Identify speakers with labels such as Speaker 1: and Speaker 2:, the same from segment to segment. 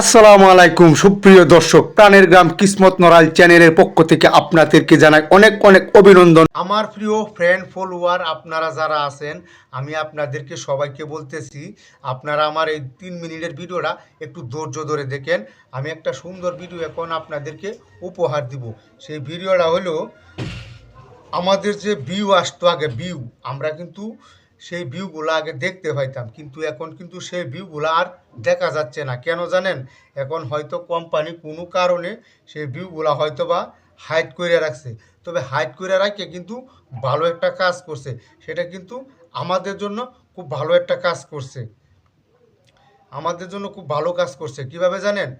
Speaker 1: আসসালামু আলাইকুম, সুপ্রিয় দর্শক। প্রাণের গ্রাম কিসমত নরাল চ্যানেলের পক্ষ থেকে আপনাদেরকে জানাই অনেক অনেক অভিনন্দন। আমার প্রিয় ফ্রেন্ড ফলোয়ার আপনারা যারা আছেন, আমি আপনাদেরকে সবাইকে বলতেছি, আপনারা আমার এই তিন মিনিটের ভিডিওটা একটু ধৈর্য ধরে দেখেন। আমি একটা সুন্দর ভিডিও এখন আপনাদেরকে উপহার দিব। সেই ভিডিওটা হলো, আমাদের যে ভিউ আসতো আগে ভিউ আমরা কিন্তু সেই ভিউগুলো আগে দেখতে পাইতাম। কিন্তু এখন কিন্তু সেই ভিউগুলো আর দেখা যাচ্ছে না। কেন জানেন? এখন হয়তো কোম্পানি কোনো কারণে সেই ভিউগুলো হয়তো বা হাইড করে রাখছে। তবে হাইড করে রাখে কিন্তু ভালো একটা কাজ করছে। সেটা কিন্তু আমাদের জন্য খুব ভালো একটা কাজ করছে। আমাদের জন্য খুব ভালো কাজ করছে। কীভাবে জানেন?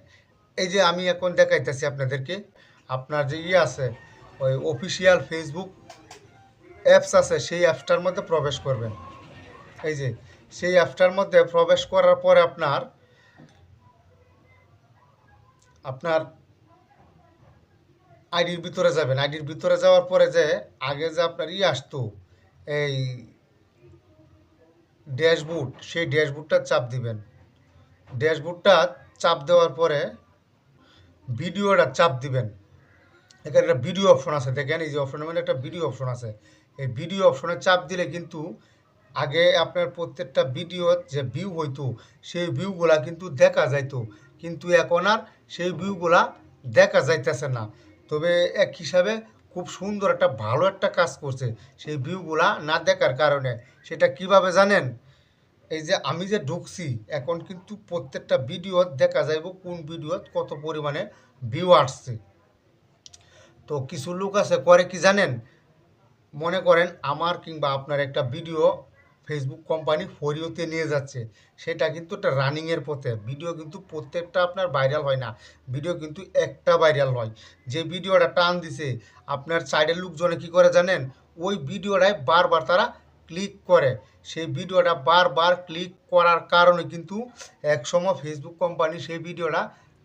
Speaker 1: এই যে আমি এখন দেখাইতেছি আপনাদেরকে। আপনার যে ইয়ে আছে, ওই অফিসিয়াল ফেসবুক অ্যাপস আছে, সেই অ্যাপসটার মধ্যে প্রবেশ করবেন। এই যে, সেই অ্যাপটার মধ্যে প্রবেশ করার পরে আপনার আপনার আইডির ভিতরে যাবেন। আইডির ভিতরে যাওয়ার পরে যে, আগে যে আপনার ই আসতো, এই ড্যাশবোর্ড, সেই ড্যাশবোর্ডটা চাপ দিবেন। ড্যাশবোর্ডটা চাপ দেওয়ার পরে ভিডিওটা চাপ দিবেন। এখানে একটা ভিডিও অপশন আছে, দেখেন এই যে অপশনের মধ্যে একটা ভিডিও অপশন আছে। এই ভিডিও অপশনে চাপ দিলে কিন্তু আগে আপনার প্রত্যেকটা ভিডিও যে ভিউ হইতো, সেই ভিউগুলা কিন্তু দেখা যাইতো। কিন্তু এখন আর সেই ভিউগুলা দেখা যাইতেছে না। তবে এক হিসাবে খুব সুন্দর একটা ভালো একটা কাজ করছে সেই ভিউগুলা না দেখার কারণে। সেটা কীভাবে জানেন? এই যে আমি যে ঢুকছি, এখন কিন্তু প্রত্যেকটা ভিডিও দেখা যাইব কোন ভিডিও কত পরিমাণে ভিউ আসছে। তো কিছু লোক আছে, করে কি জানেন? মনে করেন আমার কিংবা আপনার একটা ভিডিও ফেসবুক কোম্পানি ফরিওতে নিয়ে যাচ্ছে। সেটা কিন্তু একটা রানিংয়ের পথে। ভিডিও কিন্তু প্রত্যেকটা আপনার ভাইরাল হয় না। ভিডিও কিন্তু একটা ভাইরাল হয়। যে ভিডিওটা টান দিছে, আপনার সাইডের লোকজনে কি করে জানেন? ওই ভিডিওটায় বারবার তারা ক্লিক করে। সেই ভিডিওটা বারবার ক্লিক করার কারণে কিন্তু একসময় ফেসবুক কোম্পানি সেই ভিডিওটা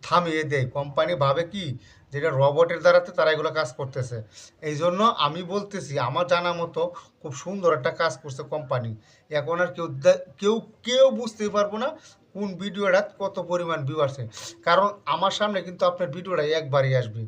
Speaker 1: থামিয়ে দেয়। কোম্পানি ভাবে কি? যেটা রবটের দ্বারাতে তারা এগুলো কাজ করতেছে। এই জন্য আমি বলতেছি, আমার জানা মতো খুব সুন্দর একটা কাজ করছে কোম্পানি। এখন আর কেউ কেউ কেউ বুঝতেই পারব না কোন ভিডিওটা কত পরিমাণ ভিউ আসে। কারণ আমার সামনে কিন্তু আপনার ভিডিওটা একবারই আসবে।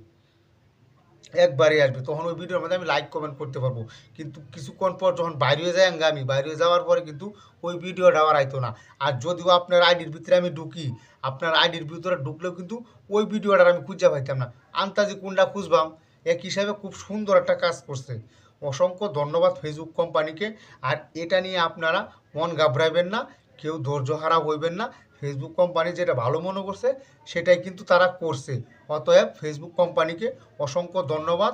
Speaker 1: একবারই আসবে। তখন ওই ভিডিওর মধ্যে আমি লাইক কমেন্ট করতে পারব। কিন্তু কিছুক্ষণ পর যখন বাইরে হয়ে যায় আমি বাইরে যাওয়ার পরে কিন্তু ওই ভিডিওটা আর আইতো না। আর যদিও আপনার আইডির ভিতরে আমি ঢুকি, আপনার আইডির ভিতরে ঢুকলেও কিন্তু ওই ভিডিওটা আমি খুঁজে পাইতাম না। আন্তাজি কোনটা খুঁজবাম, এক হিসাবে খুব সুন্দর একটা কাজ করছে। অসংখ্য ধন্যবাদ ফেসবুক কোম্পানিকে আর এটা নিয়ে আপনারা মন ঘাবড়াইবেন না, কেউ ধৈর্য হারা হইবেন না। ফেসবুক কোম্পানি যেটা ভালো মনে করছে, সেটাই কিন্তু তারা করছে। অতএব ফেসবুক কোম্পানিকে অসংখ্য ধন্যবাদ।